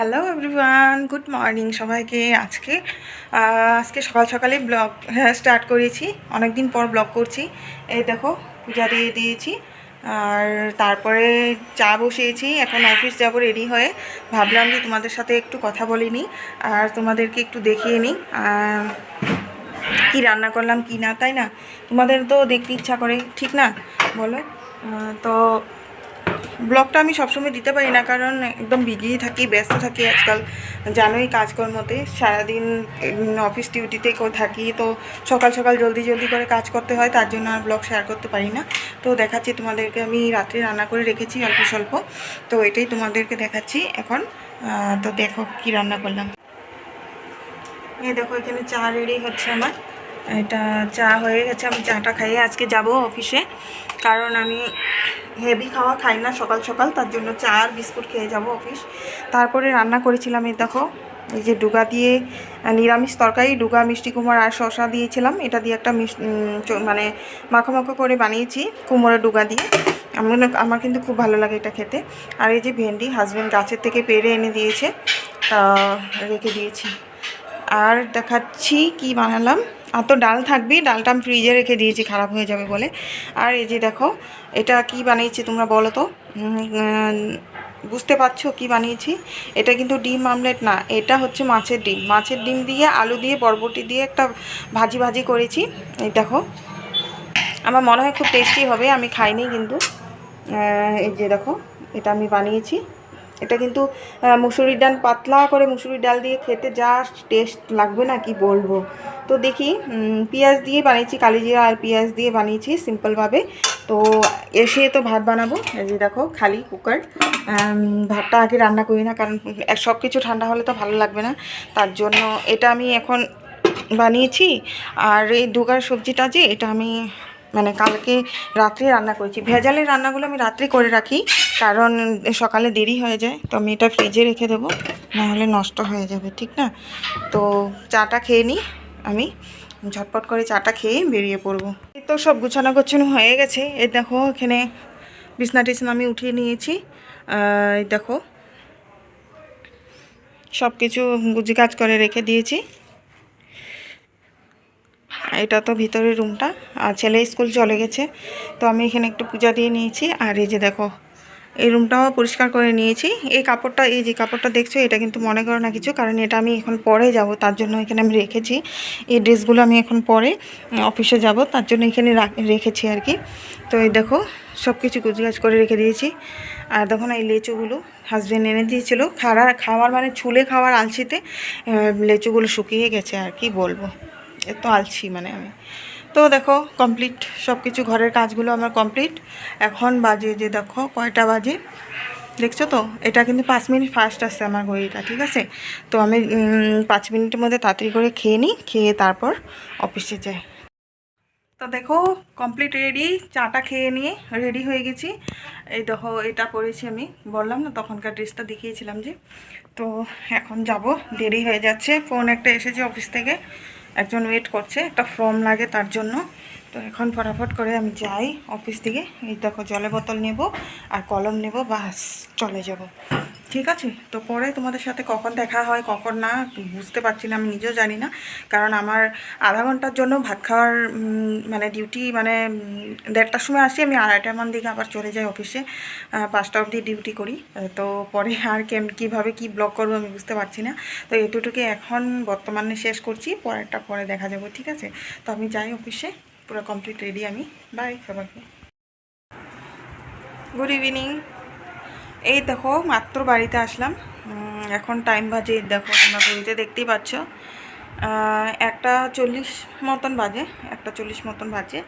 Hello everyone good morning সবাইকে। আজকে আজকে সকাল সকালে ব্লগ স্টার্ট করেছি। অনেক দিন পর ব্লগ করছি। এই দেখো, পূজা দিয়ে দিয়েছি। আর তারপরে চা বসিয়েছি। এখন অফিস যাব রেডি হয়ে। ভাবলাম যে তোমাদের সাথে একটু কথা বলে নিই আর তোমাদেরকে একটু দেখিয়ে নিই। কি রান্না করলাম, কি না, তাই না? তোমাদের তো দেখতে ইচ্ছা করে, ঠিক না? বলো। তো ব্লগটা আমি সবসময় দিতে পারি না, কারণ একদম বিজি থাকি, ব্যস্ত থাকি আজকাল। জানোই কাজকর্মতে, সারাদিন অফিস ডিউটিতে থাকি, তো সকাল সকাল জলদি জলদি করে কাজ করতে হয়, তার জন্য আর ব্লগ শেয়ার করতে পারি না। তো দেখাচ্ছি তোমাদেরকে, আমি রাত্রে রান্না করে রেখেছি, অল্প স্বল্প। তো এটাই তোমাদেরকে দেখাচ্ছি এখন। তো দেখো কি রান্না করলাম। এ দেখো, এখানে চা রেডি হচ্ছে আমার। এটা চা হয়ে গেছে, আমি চাটা খাইয়ে আজকে যাব অফিসে। কারণ আমি হেভি খাওয়া খাই না সকাল সকাল, তার জন্য চা আর বিস্কুট খেয়ে যাব অফিস। তারপরে রান্না করেছিলাম, এই দেখো, এই যে ডুগা দিয়ে নিরামিষ তরকারি, ডুগা, মিষ্টি কুমড় আর শসা দিয়েছিলাম। এটা দিয়ে একটা মানে মাখো মাখো করে বানিয়েছি কুমড়োর ডুগা দিয়ে। আমার আমার কিন্তু খুব ভালো লাগে এটা খেতে। আর এই যে ভেন্ডি হাজব্যান্ড গাছের থেকে পেরে এনে দিয়েছে, তা রেখে দিয়েছি। আর দেখাচ্ছি কি বানালাম। আর তো ডাল থাকবেই, ডালটা আমি ফ্রিজে রেখে দিয়েছি, খারাপ হয়ে যাবে বলে। আর এই যে দেখো, এটা কি বানিয়েছি তোমরা বলো তো? বুঝতে পারছ কি বানিয়েছি? এটা কিন্তু ডিম আমলেট না, এটা হচ্ছে মাছের ডিম। মাছের ডিম দিয়ে, আলু দিয়ে, বরবটি দিয়ে একটা ভাজি ভাজি করেছি। এই দেখো, আমার মনে হয় খুব টেস্টি হবে, আমি খাইনি কিন্তু। এই যে দেখো, এটা আমি বানিয়েছি। এটা কিন্তু মুসুরির ডাল পাতলা করে মুসুরির ডাল দিয়ে খেতে যা টেস্ট লাগবে না, কি বলব? তো দেখি পেঁয়াজ দিয়ে বানিয়েছি কালিজিরা আর পেঁয়াজ দিয়ে বানিয়েছি সিম্পলভাবে তো এসে তো ভাত বানাবো, এই যে দেখো, খালি কুকার ভাতটা আগে রান্না করি না, কারণ সব কিছু ঠান্ডা হলে তো ভালো লাগবে না। তার জন্য এটা আমি এখন বানিয়েছি, আর এই দুগার সবজিটা যে, এটা আমি মানে কালকে রাত্রে রান্না করেছি। ভেজালের রান্নাগুলো আমি রাত্রে করে রাখি, কারণ সকালে দেরি হয়ে যায়, তো আমি এটা ফ্রিজে রেখে দেবো, নাহলে নষ্ট হয়ে যাবে, ঠিক না? তো চাটা খেয়ে নিই আমি ঝটপট করে চাটা খেয়ে বেরিয়ে পড়ব। এই তো সব গুছানো গোছানো হয়ে গেছে, এই দেখো এখানে বিছনা টিছনা আমি উঠিয়ে নিয়েছি দেখো সব কিছু গুজি কাজ করে রেখে দিয়েছি। এটা তো ভিতরের রুমটা, আর ছেলে স্কুল চলে গেছে। তো আমি এখানে একটু পূজা দিয়ে নিয়েছি, আর এই যে দেখো, এই রুমটাও পরিষ্কার করে নিয়েছি। এই কাপড়টা, এই যে কাপড়টা দেখছ, এটা কিন্তু মনে করো না কিছু, কারণ এটা আমি এখন পরে যাব, তার জন্য এখানে আমি রেখেছি। এই ড্রেসগুলো আমি এখন পরে অফিসে যাব, তার জন্য এখানে রেখেছি আর কি। তো এই দেখো সব কিছু গুজগাছ করে রেখে দিয়েছি। আর দেখো না, এই লেচুগুলো হাজব্যান্ড এনে দিয়েছিলো। খাওয়ার খাওয়ার মানে ছুলে খাওয়ার আলসিতে লেচুগুলো শুকিয়ে গেছে, আর কি বলব। এত আলছি মানে আমি। তো দেখো কমপ্লিট সব কিছু ঘরের কাজগুলো আমার কমপ্লিট এখন বাজে যে দেখো, কয়টা বাজে? দেখছ তো? এটা কিন্তু পাঁচ মিনিট ফার্স্ট আসছে আমার ঘড়িটা, ঠিক আছে? তো আমি পাঁচ মিনিটের মধ্যে তাড়াতাড়ি করে খেয়ে নিই, খেয়ে তারপর অফিসে যাই। তো দেখো কমপ্লিট রেডি চাটা খেয়ে নিয়ে রেডি হয়ে গেছি। এই দেখো, এটা পরেছি আমি। বললাম না, তখনকার ড্রেসটা দেখিয়েছিলাম যে। তো এখন যাব, দেরি হয়ে যাচ্ছে। ফোন একটা এসেছে অফিস থেকে। একজন ওয়েট করছে, একটা ফর্ম লাগে তার জন্য। তো এখন ফটাফট করে আমি যাই অফিস থেকে এই দেখো জলের বোতল নেব আর কলম নেব, বাস চলে যাব। ঠিক আছে, তো পরে তোমাদের সাথে কখন দেখা হয়, কখন না, বুঝতে পারছি না, আমি নিজেও জানি না। কারণ আমার আধা ঘণ্টার জন্য ভাত খাওয়ার মানে ডিউটি মানে দেড়টার সময় আসি, আমি আড়াইটার মান দিকে আবার চলে যাই অফিসে পাঁচটা অবধি ডিউটি করি। তো পরে আর কেম, কীভাবে কী ব্লগ করব আমি বুঝতে পারছি না। তো এটুটুকু এখন বর্তমানে শেষ করছি, পরেরটা পরে দেখা যাবে, ঠিক আছে? তো আমি যাই অফিসে পুরো কমপ্লিট রেডি আমি। বাই সবাইকে। গুড ইভিনিং এই দেখো, মাত্র বাড়িতে আসলাম। এখন টাইম বাজে, দেখো, তোমরা ঘড়িতে দেখতেই পাচ্ছ। একটা চল্লিশ মতন বাজে, একটা চল্লিশ মতন বাজে।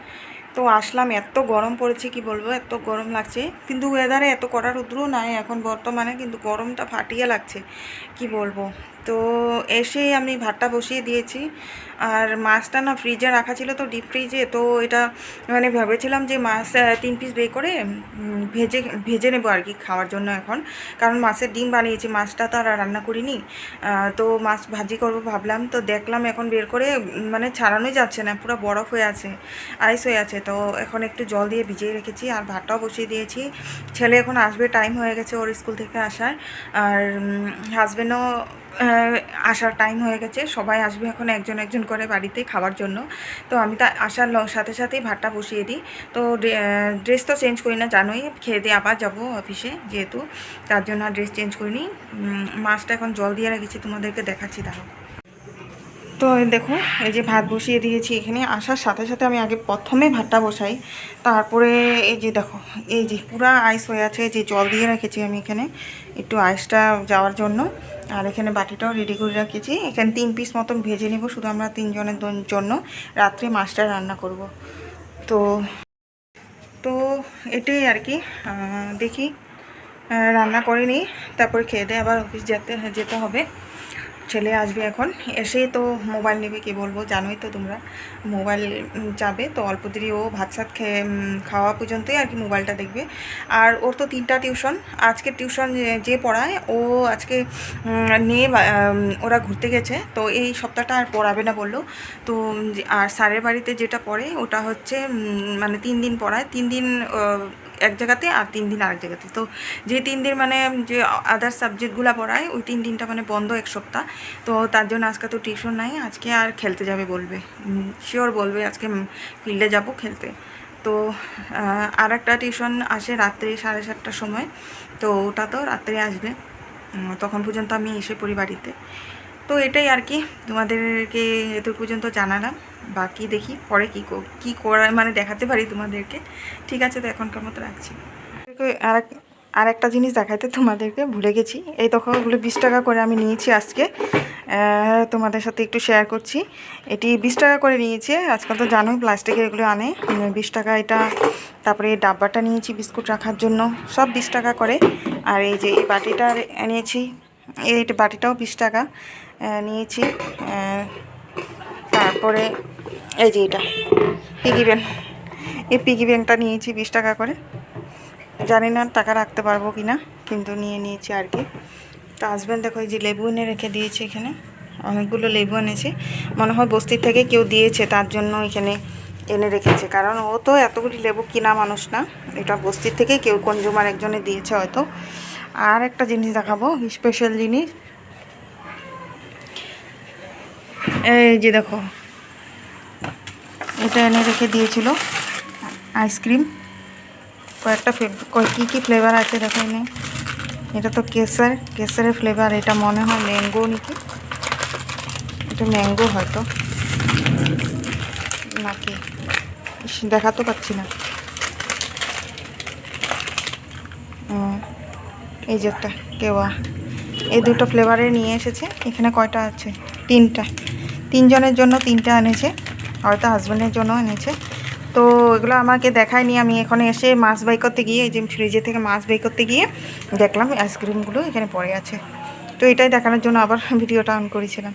তো আসলাম, এত গরম পড়েছে, কি বলব, এত গরম লাগছে। কিন্তু ওয়েদারে এত কড়া রুদ্রও নাই এখন বর্তমানে, কিন্তু গরমটা ফাটিয়ে লাগছে, কি বলব। তো এসেই আমি ভাতটা বসিয়ে দিয়েছি। আর মাছটা না ফ্রিজে রাখা ছিল তো ডিপ ফ্রিজে তো এটা মানে ভেবেছিলাম যে মাছ তিন পিস বের করে ভেজে ভেজে নেব আর কি খাওয়ার জন্য এখন। কারণ মাছের ডিম বানিয়েছি, মাছটা তো আর রান্না করিনি। তো মাছ ভাজি করব ভাবলাম, তো দেখলাম এখন বের করে মানে ছাড়ানোই যাচ্ছে না, পুরো বরফ হয়ে আছে আইস হয়ে আছে। তো এখন একটু জল দিয়ে ভিজিয়ে রেখেছি আর ভাতটাও বসিয়ে দিয়েছি। ছেলে এখন আসবে টাইম হয়ে গেছে ওর স্কুল থেকে আসার। আর হাজবেন্ডও আসার টাইম হয়ে গেছে। সবাই আসবে এখন একজন একজন করে বাড়িতে খাওয়ার জন্য। তো আমি তা আসার সাথে সাথেই ভাতটা বসিয়ে দিই। তো ড্রেস তো চেঞ্জ করি না, জানোই। খেয়ে দিয়ে আবার যাব অফিসে যেহেতু। তার জন্য ড্রেস চেঞ্জ করিনি। মাছটা এখন জল দিয়ে রেখেছি, তোমাদেরকে দেখাচ্ছি তাহলে। তো দেখো এই যে ভাত বসিয়ে দিয়েছি এখানে। আসার সাথে সাথে আমি আগে প্রথমে ভাতটা বসাই। তারপরে এই যে দেখো, এই যে পুরা আইস হয়ে আছে যে জল দিয়ে রেখেছি আমি এখানে একটু আইসটা যাওয়ার জন্য। আর এখানে বাটিটাও রেডি করে রেখেছি। এখানে তিন পিস মতন ভেজে নেব, শুধু আমরা তিনজনের জন্য। রাত্রে মাছটা রান্না করব। তো তো এটাই আর কি। দেখি। রান্না করে নিই। তারপরে খেয়ে দিয়ে আবার অফিস যেতে যেতে হবে। ছেলে আসবে এখন। এসেই তো মোবাইল নেবে, কি বলব? জানোই তো তোমরা। মোবাইল যাবে তো অল্প দেরি ও ভাত সাত খেয়ে খাওয়া পর্যন্তই আর কি মোবাইলটা দেখবে। আর ওর তো তিনটা টিউশন আজকে টিউশন যে- পড়ায়, ও আজকে নিয়ে ওরা ঘুরতে গেছে। তো এই সপ্তাহটা আর পড়াবে না বলল। তো আর স্যারের বাড়িতে যেটা পড়ে, ওটা হচ্ছে মানে তিন দিন পড়ায়। তিন দিন এক জায়গাতে আর তিন দিন আরেক জায়গাতে। তো যে তিন দিন মানে যে আদার সাবজেক্টগুলো পড়ায়, ওই তিন দিনটা মানে বন্ধ এক সপ্তাহ। তো তার জন্য আজকে তো টিউশন নাই, আজকে আর খেলতে যাবে বলবে। শিওর বলবে আজকে ফিল্ডে যাব খেলতে। তো আর একটা টিউশন আসে রাত্রে সাড়ে সাতটার সময়। তো ওটা তো রাত্রে আসবে। তখন পর্যন্ত আমি এসে পড়ি বাড়িতে। তো এটাই আর কি। তোমাদেরকে এত পর্যন্ত জানালাম। বাকি দেখি পরে কী কী করা মানে দেখাতে পারি তোমাদেরকে। ঠিক আছে, তো এখনকার মতো রাখছি। আর আর একটা জিনিস দেখাইতে তোমাদেরকে ভুলে গেছি। এই তখন ওগুলো বিশ টাকা করে আমি নিয়েছি আজকে। তোমাদের সাথে একটু শেয়ার করছি। এটি বিশ টাকা করে নিয়েছে। আজকাল তো জানোই প্লাস্টিকের এগুলো আনে। বিশ টাকা এটা। তারপরে ডাব্বাটা নিয়েছি বিস্কুট রাখার জন্য। সব বিশ টাকা করে। আর এই যে এই বাটিটা নিয়েছি এই বাটিটাও বিশ টাকা নিয়েছি তারপরে এই যে এটা পিগি ব্যাংক এই পিগি ব্যাংকটা নিয়েছি বিশ টাকা করে। জানি না টাকা রাখতে পারব কি না কিন্তু নিয়ে নিয়েছি আর কি। তো হাজব্যান্ড দেখো, এই যে লেবু এনে রেখে দিয়েছে এখানে। অনেকগুলো লেবু এনেছে। মনে হয় বস্তির থেকে কেউ দিয়েছে, তার জন্য এখানে এনে রেখেছে। কারণ ও তো এতগুলি লেবু কিনা মানুষ না। এটা বস্তির থেকে কেউ কনজুমার একজনে দিয়েছে হয়তো। আর একটা জিনিস দেখাবো স্পেশাল জিনিস। এই যে দেখো এটা এনে রেখে দিয়েছিল আইসক্রিম কয়েকটা কী কী ফ্লেভার আছে দেখো এনে। এটা তো কেসার কেসারের ফ্লেভার এটা মনে হয় ম্যাঙ্গো নাকি? এটা ম্যাঙ্গো হয়তো। নাকি? দেখাতে পাচ্ছি না। হুম, এই যে একটা কেওয়া। এই দুটো ফ্লেভারে নিয়ে এসেছে। এখানে কয়টা আছে? তিনটা। তিনজনের জন্য তিনটা এনেছে। হয়তো হাজব্যান্ডের জন্য এনেছে। তো এগুলো আমাকে দেখায়নি। আমি এখানে এসে মাছ বাই করতে গিয়ে, এই যে ফ্রিজে থেকে মাছ বাই করতে গিয়ে দেখলাম। আইসক্রিমগুলো এখানে পড়ে আছে। তো এটাই দেখানোর জন্য আবার ভিডিওটা অন করেছিলাম।